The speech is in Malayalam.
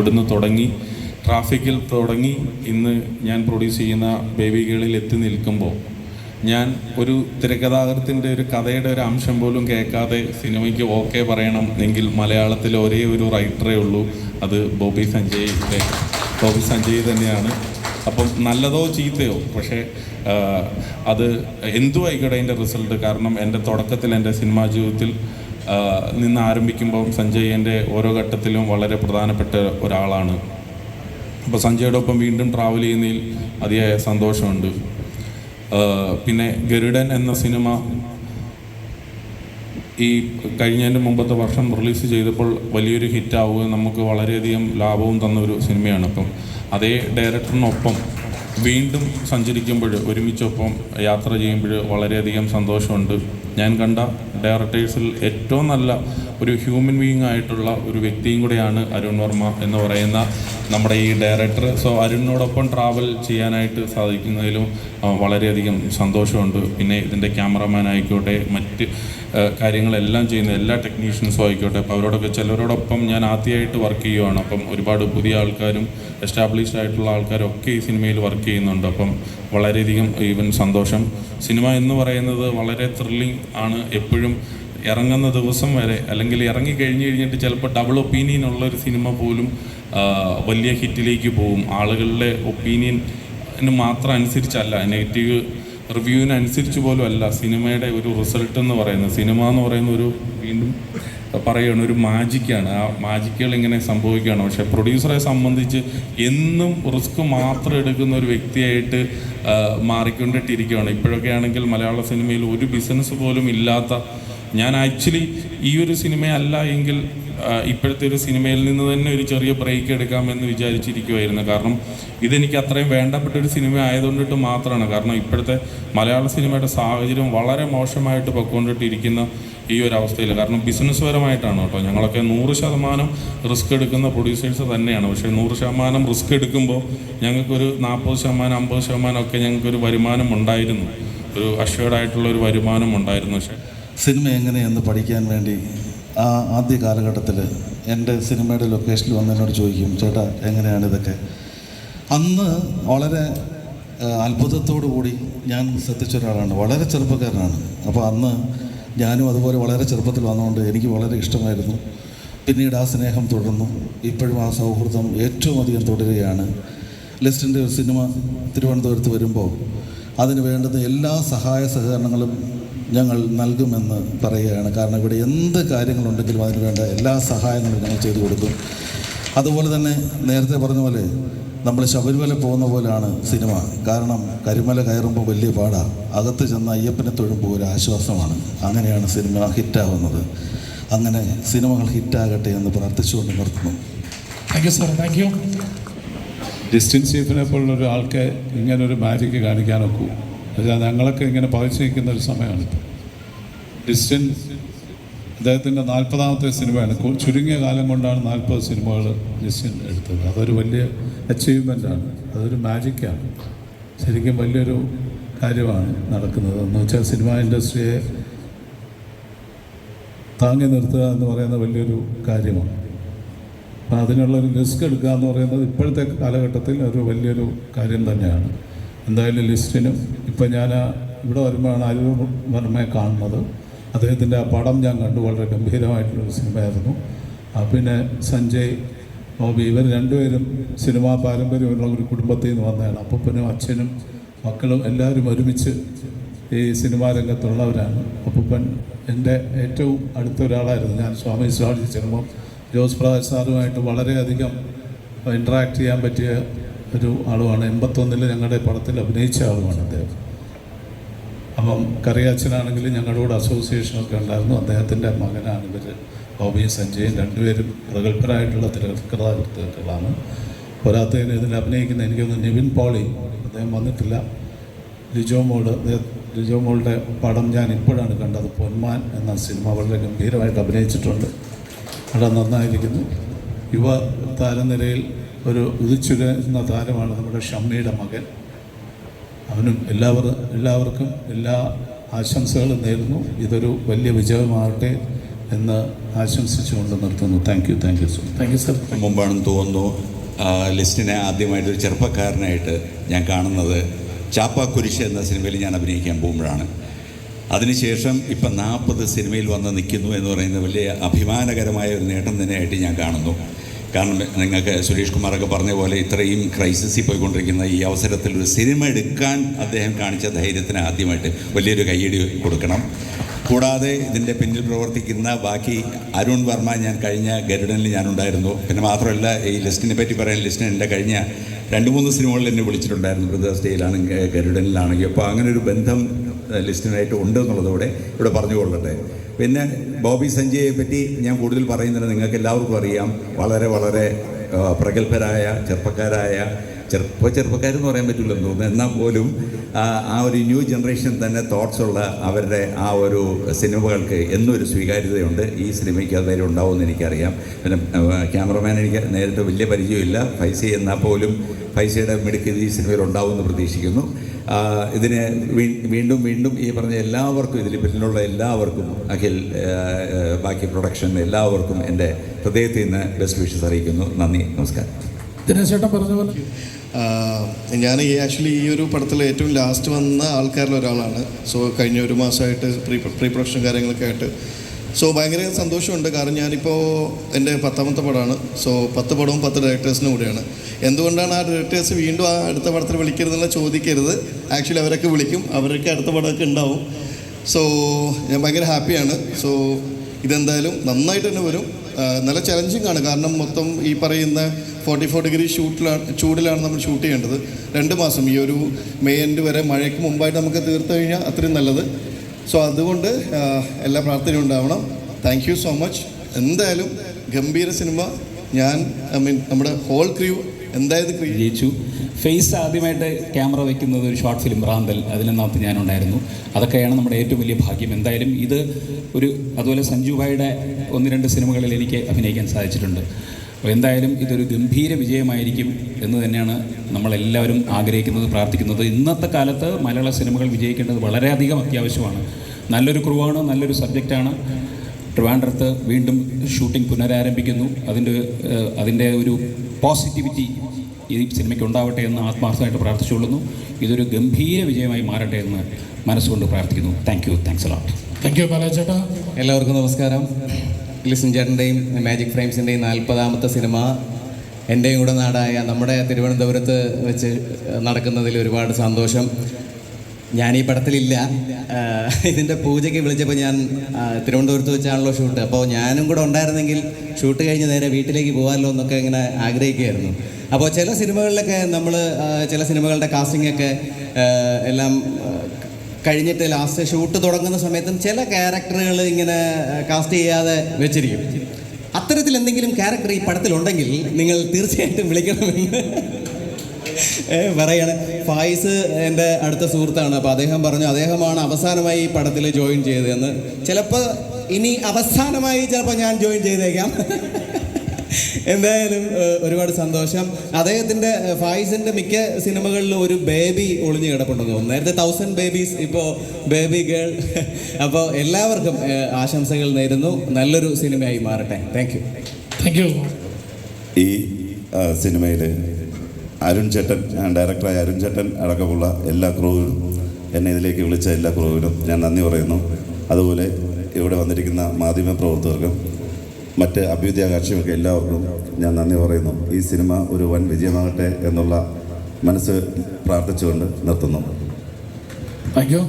അവിടുന്ന് തുടങ്ങി ട്രാഫിക്കിൽ തുടങ്ങി ഇന്ന് ഞാൻ പ്രൊഡ്യൂസ് ചെയ്യുന്ന ബേബി ഗേളിൽ എത്തി നിൽക്കുമ്പോൾ ഞാൻ ഒരു തിരക്കഥാകൃത്തിന്റെ ഒരു കഥയുടെ ഒരു അംശം പോലും കേൾക്കാതെ സിനിമയ്ക്ക് ഓക്കെ പറയണം എങ്കിൽ മലയാളത്തിൽ ഒരേ ഒരു റൈറ്ററേ ഉള്ളൂ. അത് ബോബി സഞ്ജയ്. ബോബി സഞ്ജയ് തന്നെയാണ്. അപ്പം നല്ലതോ ചീത്തയോ? പക്ഷേ അത് എന്തു ആയിക്കോട്ടെ അതിന്റെ റിസൾട്ട് കാരണം എന്റെ തുടക്കത്തിൽ എന്റെ സിനിമാ ജീവിതത്തിൽ നിന്ന് ആരംഭിക്കുമ്പോൾ സഞ്ജയ് എന്റെ ഓരോ ഘട്ടത്തിലും വളരെ പ്രധാനപ്പെട്ട ഒരാളാണ്. അപ്പോൾ സഞ്ജയുടെ ഒപ്പം വീണ്ടും ട്രാവൽ ചെയ്യുന്നതിൽ അതിയായ സന്തോഷമുണ്ട്. പിന്നെ ഗരുഡൻ എന്ന സിനിമ ഈ കഴിഞ്ഞതിന്റെ മുമ്പത്തെ വർഷം റിലീസ് ചെയ്തപ്പോൾ വലിയൊരു ഹിറ്റാവുകയും നമുക്ക് വളരെയധികം ലാഭവും തന്ന ഒരു സിനിമയാണ്. അപ്പം അതേ ഡയറക്ടറിനൊപ്പം വീണ്ടും സഞ്ചരിക്കുമ്പോൾ ഒരുമിച്ചൊപ്പം യാത്ര ചെയ്യുമ്പോൾ വളരെയധികം സന്തോഷമുണ്ട്. ഞാൻ കണ്ട ഡയറക്ടേഴ്സിൽ ഏറ്റവും നല്ല ഒരു ഹ്യൂമൻ ബീങ് ആയിട്ടുള്ള ഒരു വ്യക്തിയും കൂടെയാണ് അരുൺ വർമ്മ എന്ന് പറയുന്ന നമ്മുടെ ഈ ഡയറക്ടർ. സോ അരുണിനോടൊപ്പം ട്രാവൽ ചെയ്യാനായിട്ട് സാധിക്കുന്നതിലും വളരെയധികം സന്തോഷമുണ്ട്. പിന്നെ ഇതിന്റെ ക്യാമറമാൻ ആയിക്കോട്ടെ മറ്റ് കാര്യങ്ങളെല്ലാം ചെയ്യുന്ന എല്ലാ ടെക്നീഷ്യൻസും ആയിക്കോട്ടെ. അപ്പോൾ അവരോടൊക്കെ ചിലരോടൊപ്പം ഞാൻ ആദ്യമായിട്ട് വർക്ക് ചെയ്യുവാണ്. അപ്പം ഒരുപാട് പുതിയ ആൾക്കാരും എസ്റ്റാബ്ലിഷ്ഡ് ആയിട്ടുള്ള ആൾക്കാരും ഒക്കെ ഈ സിനിമയിൽ വർക്ക് ചെയ്യുന്നുണ്ട്. അപ്പം വളരെയധികം ഈവൻ സന്തോഷം. സിനിമ എന്ന് പറയുന്നത് വളരെ ത്രില്ലിംഗ് ആണ്. എപ്പോഴും ഇറങ്ങുന്ന ദിവസം വരെ അല്ലെങ്കിൽ ഇറങ്ങി കഴിഞ്ഞ് കഴിഞ്ഞിട്ട് ചിലപ്പോൾ ഡബിൾ ഒപ്പീനിയൻ ഉള്ള ഒരു സിനിമ പോലും വലിയ ഹിറ്റിലേക്ക് പോകും. ആളുകളുടെ ഒപ്പീനിയൻ മാത്രം അനുസരിച്ചല്ല നെഗറ്റീവ് റിവ്യൂവിനനുസരിച്ച് പോലും അല്ല സിനിമയുടെ ഒരു റിസൾട്ട് എന്ന് പറയുന്നത് സിനിമ എന്ന് പറയുന്ന ഒരു വീണ്ടും പറയുകയാണ് ഒരു മാജിക്കാണ്. ആ മാജിക്കുകൾ ഇങ്ങനെ സംഭവിക്കുകയാണ്. പക്ഷേ പ്രൊഡ്യൂസറെ സംബന്ധിച്ച് എന്നും റിസ്ക് മാത്രം എടുക്കുന്ന ഒരു വ്യക്തിയായിട്ട് മാറിക്കൊണ്ടിട്ടിരിക്കുകയാണ്. ഇപ്പോഴൊക്കെ ആണെങ്കിൽ മലയാള സിനിമയിൽ ഒരു ബിസിനസ് പോലും ഇല്ലാത്ത ഞാൻ ആക്ച്വലി ഈ ഒരു സിനിമയല്ല എങ്കിൽ ഇപ്പോഴത്തെ ഒരു സിനിമയിൽ നിന്ന് തന്നെ ഒരു ചെറിയ ബ്രേക്ക് എടുക്കാമെന്ന് വിചാരിച്ചിരിക്കുമായിരുന്നു കാരണം ഇതെനിക്ക് അത്രയും വേണ്ടപ്പെട്ട ഒരു സിനിമ ആയതുകൊണ്ടിട്ട് മാത്രമാണ്. കാരണം ഇപ്പോഴത്തെ മലയാള സിനിമയുടെ സാഹചര്യം വളരെ മോശമായിട്ട് പൊക്കോണ്ടിട്ടിരിക്കുന്ന ഈ ഒരു അവസ്ഥയിൽ. കാരണം ബിസിനസ് പരമായിട്ടാണ് കേട്ടോ. ഞങ്ങളൊക്കെ നൂറ് ശതമാനം റിസ്ക് എടുക്കുന്ന പ്രൊഡ്യൂസേഴ്സ് തന്നെയാണ്. പക്ഷേ നൂറ് ശതമാനം റിസ്ക് എടുക്കുമ്പോൾ ഞങ്ങൾക്കൊരു നാൽപ്പത് ശതമാനം അമ്പത് ശതമാനം ഒക്കെ ഞങ്ങൾക്കൊരു വരുമാനം ഉണ്ടായിരുന്നു. ഒരു അഷ്വേർഡായിട്ടുള്ള ഒരു വരുമാനം ഉണ്ടായിരുന്നു. പക്ഷേ സിനിമ എങ്ങനെയെന്ന് പഠിക്കാൻ വേണ്ടി ആ ആദ്യ കാലഘട്ടത്തിൽ എന്റെ സിനിമയുടെ ലൊക്കേഷനിൽ വന്നതിനോട് ചോദിക്കും ചേട്ടാ എങ്ങനെയാണ് ഇതൊക്കെ? അന്ന് വളരെ കൂടി ഞാൻ ശ്രദ്ധിച്ച ഒരാളാണ്. വളരെ ചെറുപ്പക്കാരനാണ്. അപ്പോൾ അന്ന് ഞാനും അതുപോലെ വളരെ ചെറുപ്പത്തിൽ വന്നുകൊണ്ട് എനിക്ക് വളരെ ഇഷ്ടമായിരുന്നു. പിന്നീട് ആ സ്നേഹം തുടർന്നു. ഇപ്പോഴും ആ സൗഹൃദം ഏറ്റവും അധികം തുടരുകയാണ്. ലിസ്റ്റിന്റെ ഒരു സിനിമ തിരുവനന്തപുരത്ത് വരുമ്പോൾ അതിന് വേണ്ടുന്ന എല്ലാ സഹായ സഹകരണങ്ങളും ഞങ്ങൾ നൽകുമെന്ന് പറയുകയാണ്. കാരണം ഇവിടെ എന്ത് കാര്യങ്ങളുണ്ടെങ്കിലും അതിന് വേണ്ട എല്ലാ സഹായങ്ങളും ഞങ്ങൾ ചെയ്തു കൊടുക്കും. അതുപോലെ തന്നെ നേരത്തെ പറഞ്ഞ പോലെ നമ്മൾ ശബരിമല പോകുന്ന പോലെയാണ് സിനിമ. കാരണം കരിമല കയറുമ്പോൾ വലിയ പാടാണ് അകത്ത് ചെന്ന അയ്യപ്പനെ തൊഴുമ്പോൾ ഒരു ആശ്വാസമാണ്. അങ്ങനെയാണ് സിനിമ ഹിറ്റാവുന്നത്. അങ്ങനെ സിനിമകൾ ഹിറ്റാകട്ടെ എന്ന് പ്രാർത്ഥിച്ചുകൊണ്ട് നിർത്തുന്നു. Thank you sir thank you distance ചീഫിനെ പോലുള്ള ഒരാൾക്ക് ഇങ്ങനെ ഒരു മാജിക്ക് കാണിക്കാനൊക്കൂ. പക്ഷേ ഞങ്ങളൊക്കെ ഇങ്ങനെ പകച്ചു നിൽക്കുന്ന ഒരു സമയമാണ് ഡിസ്റ്റൻസ് അദ്ദേഹത്തിന്റെ നാൽപ്പതാമത്തെ സിനിമയാണ്. ചുരുങ്ങിയ കാലം കൊണ്ടാണ് നാൽപ്പത് സിനിമകൾ ഡിസ്റ്റൻ എടുത്തത്. അതൊരു വലിയ അച്ചീവ്മെന്റാണ് അതൊരു മാജിക്കാണ് ശരിക്കും വലിയൊരു കാര്യമാണ് നടക്കുന്നത്. എന്ന് വെച്ചാൽ സിനിമ ഇൻഡസ്ട്രിയെ താങ്ങി നിർത്തുക എന്ന് പറയുന്ന വലിയൊരു കാര്യമാണ്. അപ്പം അതിനുള്ളൊരു റിസ്ക് എടുക്കുക എന്ന് പറയുന്നത് ഇപ്പോഴത്തെ കാലഘട്ടത്തിൽ ഒരു വലിയൊരു കാര്യം തന്നെയാണ്. എന്തായാലും ലിസ്റ്റിനും ഇപ്പം ഞാൻ ഇവിടെ വരുമ്പോഴാണ് അരൂർ വർമ്മയെ കാണുന്നത്. അദ്ദേഹത്തിന്റെ ആ പടം ഞാൻ കണ്ടു വളരെ ഗംഭീരമായിട്ടുള്ളൊരു സിനിമയായിരുന്നു. പിന്നെ സഞ്ജയ് ബോബി ഇവർ രണ്ടുപേരും സിനിമാ പാരമ്പര്യമുള്ള ഒരു കുടുംബത്തിൽ നിന്ന് വന്നതാണ്. അപ്പനും അച്ഛനും മക്കളും എല്ലാവരും ഒരുമിച്ച് ഈ സിനിമാ രംഗത്തുള്ളവരാണ്. അപ്പൂപ്പൻ എന്റെ ഏറ്റവും അടുത്ത ഒരാളായിരുന്നു ഞാൻ സ്വാമി സ്വാമി ചെല്ലുമ്പം ജോസ് പ്രകാശ് സാറുമായിട്ട് വളരെയധികം ഇൻട്രാക്ട് ചെയ്യാൻ പറ്റിയ ഒരു ആളുമാണ്. എൺപത്തൊന്നിൽ ഞങ്ങളുടെ പടത്തിൽ അഭിനയിച്ച ആളുമാണ് അദ്ദേഹം. അപ്പം കറിയാച്ചനാണെങ്കിലും ഞങ്ങളുടെ അസോസിയേഷനൊക്കെ ഉണ്ടായിരുന്നു. അദ്ദേഹത്തിന്റെ മകനാണ് ഇവർ ബോബി സഞ്ജയും രണ്ടുപേരും പ്രഗത്ഭരായിട്ടുള്ള തിരക്കഥാകൃത്തുക്കളാണ്. പോരാത്തതിന് ഇതിൽ അഭിനയിക്കുന്ന എനിക്കൊന്ന് നിവിൻ പോളി അദ്ദേഹം വന്നിട്ടില്ല. ലിജോ മോൾ ലിജോ മോളുടെ പടം ഞാൻ ഇപ്പോഴാണ് കണ്ടത്. പൊന്മാൻ എന്ന സിനിമ വളരെ ഗംഭീരമായിട്ട് അഭിനയിച്ചിട്ടുണ്ട്. വളരെ നന്നായിരിക്കുന്നു. യുവ താരനിരയിൽ ഒരു ഉദിച്ചുരുന്ന താരമാണ് നമ്മുടെ ഷമ്മിയുടെ മകൻ. അവനും എല്ലാവർ എല്ലാവർക്കും എല്ലാ ആശംസകളും നേരുന്നു. ഇതൊരു വലിയ വിജയമാകട്ടെ എന്ന് ആശംസിച്ചുകൊണ്ട് നിർത്തുന്നു. Thank you thank you so much thank you sir മുമ്പാണെന്ന് തോന്നുന്നു ആ, ലിസ്റ്റിനെ ആദ്യമായിട്ട് ഒരു ചെറുപ്പക്കാരനായിട്ട് ഞാൻ കാണുന്നത് ചാപ്പ കുരിശ് എന്ന സിനിമയിൽ ഞാൻ അഭിനയിക്കാൻ പോകുമ്പോഴാണ്. അതിനുശേഷം ഇപ്പം നാൽപ്പത് സിനിമയിൽ വന്ന് നിൽക്കുന്നു എന്ന് പറയുന്ന വലിയ അഭിമാനകരമായ ഒരു നേട്ടം തന്നെയായിട്ട് ഞാൻ കാണുന്നു. കാരണം നിങ്ങൾക്ക് സുരേഷ് കുമാറൊക്കെ പറഞ്ഞ പോലെ ഇത്രയും ക്രൈസിസിൽ പോയിക്കൊണ്ടിരിക്കുന്ന ഈ അവസരത്തിൽ ഒരു സിനിമ എടുക്കാൻ അദ്ദേഹം കാണിച്ച ധൈര്യത്തിന് ആദ്യമായിട്ട് വലിയൊരു കയ്യടി കൊടുക്കണം. കൂടാതെ ഇതിന്റെ പിന്നിൽ പ്രവർത്തിക്കുന്ന ബാക്കി അരുൺ വർമ്മ ഞാൻ കഴിഞ്ഞ ഗരുഡനിൽ ഞാനുണ്ടായിരുന്നു. പിന്നെ മാത്രമല്ല ഈ ലിസ്റ്റിനെ പറ്റി പറയാൻ ലിസ്റ്റിന് എന്റെ കഴിഞ്ഞ രണ്ട് മൂന്ന് സിനിമകളിൽ എന്നെ വിളിച്ചിട്ടുണ്ടായിരുന്നു. ബ്രദേഴ്സ് ഡേയിലാണെങ്കിൽ ഗരുഡനിലാണെങ്കിൽ. അപ്പോൾ അങ്ങനെ ഒരു ബന്ധം ലിസ്റ്റിനായിട്ട് ഉണ്ട് എന്നുള്ളതോടെ ഇവിടെ പറഞ്ഞു പറഞ്ഞുകൊള്ളട്ടെ പിന്നെ ബോബി സഞ്ജയെ പറ്റി ഞാൻ കൂടുതൽ പറയുന്നത് നിങ്ങൾക്ക് എല്ലാവർക്കും അറിയാം. വളരെ വളരെ പ്രഗത്ഭരായ ചെറുപ്പക്കാരായ ചെറുപ്പ ചെറുപ്പക്കാരെന്ന് പറയാൻ പറ്റില്ലെന്ന് തോന്നുന്നു. എന്നാൽ പോലും ആ, ഒരു ന്യൂ ജനറേഷൻ തന്നെ തോട്ട്സ് ഉള്ള അവരുടെ ആ ഒരു സിനിമകൾക്ക് എന്നും ഒരു സ്വീകാര്യതയുണ്ട്. ഈ സിനിമയ്ക്ക് അതുവരെ ഉണ്ടാവുമെന്ന് എനിക്കറിയാം. പിന്നെ ക്യാമറമാൻ എനിക്ക് നേരിട്ട് വലിയ പരിചയമില്ല. ഫൈസി എന്നാൽ പോലും ഫൈസയുടെ മിടുക്ക് ഈ സിനിമയിൽ ഉണ്ടാവുമെന്ന് പ്രതീക്ഷിക്കുന്നു. ഇതിന് വീണ്ടും വീണ്ടും ഈ പറഞ്ഞ എല്ലാവർക്കും ഇതിൽ പിന്നിലുള്ള എല്ലാവർക്കും അഖിൽ ബാക്കി പ്രൊഡക്ഷൻ എല്ലാവർക്കും എന്റെ ഹൃദയത്തിൽ നിന്ന് ബെസ്റ്റ് വിഷസ് അറിയിക്കുന്നു. നന്ദി നമസ്കാരം. പറഞ്ഞ പോലെ? ഞാൻ ഈ ആക്ച്വലി ഈ ഒരു പടത്തിൽ ഏറ്റവും ലാസ്റ്റ് വന്ന ആൾക്കാരിൽ ഒരാളാണ്. സോ കഴിഞ്ഞ ഒരു മാസമായിട്ട് പ്രീ പ്രീ പ്രൊഡക്ഷൻ കാര്യങ്ങളൊക്കെ ആയിട്ട്. സോ ഭയങ്കര സന്തോഷമുണ്ട്. കാരണം ഞാനിപ്പോൾ എന്റെ പത്താമത്തെ പടമാണ്. സോ പത്ത് പടവും പത്ത് ഡയറക്ടേഴ്സിനും കൂടെയാണ്. എന്തുകൊണ്ടാണ് ആ ഡയറക്ടേഴ്സ് വീണ്ടും ആ അടുത്ത പടത്തിൽ വിളിക്കരുതെന്നുള്ള ചോദിക്കരുത്. ആക്ച്വലി അവരൊക്കെ വിളിക്കും. അവരൊക്കെ അടുത്ത പടമൊക്കെ ഉണ്ടാവും. സോ ഞാൻ ഭയങ്കര ഹാപ്പിയാണ് സോ ഇതെന്തായാലും നന്നായിട്ട് തന്നെ വരും. നല്ല ചലഞ്ചിങ് ആണ്. കാരണം മൊത്തം ഈ പറയുന്ന ഫോർട്ടി ഫോർ ഡിഗ്രി ഷൂട്ടിലാണ് ചൂടിലാണ് നമ്മൾ ഷൂട്ട് ചെയ്യേണ്ടത്. രണ്ട് മാസം. ഈ ഒരു മെയ് എൻഡ് വരെ മഴയ്ക്ക് മുമ്പായിട്ട് നമുക്ക് തീർത്തു കഴിഞ്ഞാൽ അത്രയും നല്ലത്. സോ അതുകൊണ്ട് എല്ലാ പ്രാർത്ഥനയും ഉണ്ടാവണം. താങ്ക് യു സോ മച്ച് എന്തായാലും ഗംഭീര സിനിമ. ഞാൻ ഐ മീൻ നമ്മുടെ ഹോൾ ക്രൂ എന്തായത് ക്രിയ വിജയിച്ചു ഫേസ് ആദ്യമായിട്ട് ക്യാമറ വയ്ക്കുന്നത് ഒരു ഷോർട്ട് ഫിലിം റാന്തൽ. അതിനകത്ത് ഞാനുണ്ടായിരുന്നു. അതൊക്കെയാണ് നമ്മുടെ ഏറ്റവും വലിയ ഭാഗ്യം. എന്തായാലും ഇത് ഒരു അതുപോലെ സഞ്ജു ഭായിയുടെ ഒന്ന് രണ്ട് സിനിമകളിൽ എനിക്ക് അഭിനയിക്കാൻ സാധിച്ചിട്ടുണ്ട്. അപ്പോൾ എന്തായാലും ഇതൊരു ഗംഭീര വിജയമായിരിക്കും എന്ന് തന്നെയാണ് നമ്മളെല്ലാവരും ആഗ്രഹിക്കുന്നത് പ്രാർത്ഥിക്കുന്നത്. ഇന്നത്തെ കാലത്ത് മലയാള സിനിമകൾ വിജയിക്കേണ്ടത് വളരെയധികം അത്യാവശ്യമാണ്. നല്ലൊരു ക്രൂവാണ് നല്ലൊരു സബ്ജക്റ്റാണ് ട്രിവാൻഡ്രത്ത് വീണ്ടും ഷൂട്ടിംഗ് പുനരാരംഭിക്കുന്നു. അതിന്റെ അതിന്റെ ഒരു പോസിറ്റിവിറ്റി ഈ സിനിമയ്ക്ക് ഉണ്ടാവട്ടെ എന്ന് ആത്മാർത്ഥമായിട്ട് പ്രാർത്ഥിച്ചുകൊള്ളുന്നു. ഇതൊരു ഗംഭീര വിജയമായി മാറട്ടെ എന്ന് മനസ്സുകൊണ്ട് പ്രാർത്ഥിക്കുന്നു. Thank you thanks a lot thank you ബാലാചേട്ടാ. എല്ലാവർക്കും നമസ്കാരം. ലിസൻ ചേട്ടന്റെയും മാജിക് ഫ്രെയിംസിന്റെയും നാൽപ്പതാമത്തെ സിനിമ. എന്റെയും കൂടെ നാടായ നമ്മുടെ തിരുവനന്തപുരത്ത് വെച്ച് നടക്കുന്നതിൽ ഒരുപാട് സന്തോഷം. ഞാൻ ഈ പടത്തിലില്ല. ഇതിന്റെ പൂജയ്ക്ക് വിളിച്ചപ്പോൾ ഞാൻ തിരുവനന്തപുരത്ത് വെച്ചാണല്ലോ ഷൂട്ട് അപ്പോൾ ഞാനും കൂടെ ഉണ്ടായിരുന്നെങ്കിൽ ഷൂട്ട് കഴിഞ്ഞ് നേരെ വീട്ടിലേക്ക് പോകാമല്ലോ എന്നൊക്കെ ഇങ്ങനെ ആഗ്രഹിക്കുകയായിരുന്നു. അപ്പോൾ ചില സിനിമകളിലൊക്കെ നമ്മൾ ചില സിനിമകളുടെ കാസ്റ്റിംഗ് ഒക്കെ എല്ലാം കഴിഞ്ഞിട്ട് ലാസ്റ്റ് ഷൂട്ട് തുടങ്ങുന്ന സമയത്തും ചില ക്യാരക്ടറുകൾ ഇങ്ങനെ കാസ്റ്റ് ചെയ്യാതെ വെച്ചിരിക്കും. അത്തരത്തിൽ എന്തെങ്കിലും ക്യാരക്ടർ ഈ പടത്തിലുണ്ടെങ്കിൽ നിങ്ങൾ തീർച്ചയായിട്ടും വിളിക്കണമെന്ന് പറയാണ് ഫായിസ് എന്റെ അടുത്ത സുഹൃത്താണ്. അപ്പോൾ അദ്ദേഹം പറഞ്ഞു അദ്ദേഹമാണ് അവസാനമായി ഈ പടത്തിൽ ജോയിൻ ചെയ്തതെന്ന്. ചിലപ്പോൾ ഇനി അവസാനമായി ചിലപ്പോൾ ഞാൻ ജോയിൻ ചെയ്തേക്കാം. എന്തായാലും ഒരുപാട് സന്തോഷം. അദ്ദേഹത്തിന്റെ ഫായിസിന്റെ മിക്ക സിനിമകളിലും ഒരു ബേബി ഒളിഞ്ഞു കിടപ്പുണ്ടെന്ന് തോന്നുന്നു. നേരത്തെ തൗസൻഡ് ബേബീസ് ഇപ്പോൾ ബേബി ഗേൾ അപ്പോൾ എല്ലാവർക്കും ആശംസകൾ നേരുന്നു. നല്ലൊരു സിനിമയായി മാറട്ടെ. താങ്ക് യു താങ്ക് യു ഈ സിനിമയിൽ അരുൺ ചേട്ടൻ ഡയറക്ടറായ അരുൺ ചേട്ടൻ അടക്കമുള്ള എല്ലാ ക്രൂവിനും എന്നെ ഇതിലേക്ക് വിളിച്ച എല്ലാ ക്രൂവിനും ഞാൻ നന്ദി പറയുന്നു. അതുപോലെ ഇവിടെ വന്നിരിക്കുന്ന മാധ്യമ പ്രവർത്തകർക്കും മറ്റ് അഭ്യുദയാകാംക്ഷകൾക്ക് എല്ലാവർക്കും ഞാൻ നന്ദി പറയുന്നു. ഈ സിനിമ ഒരു വൻ വിജയമാകട്ടെ എന്നുള്ള മനസ്സ് പ്രാർത്ഥിച്ചുകൊണ്ട് നിർത്തുന്നു. Thank U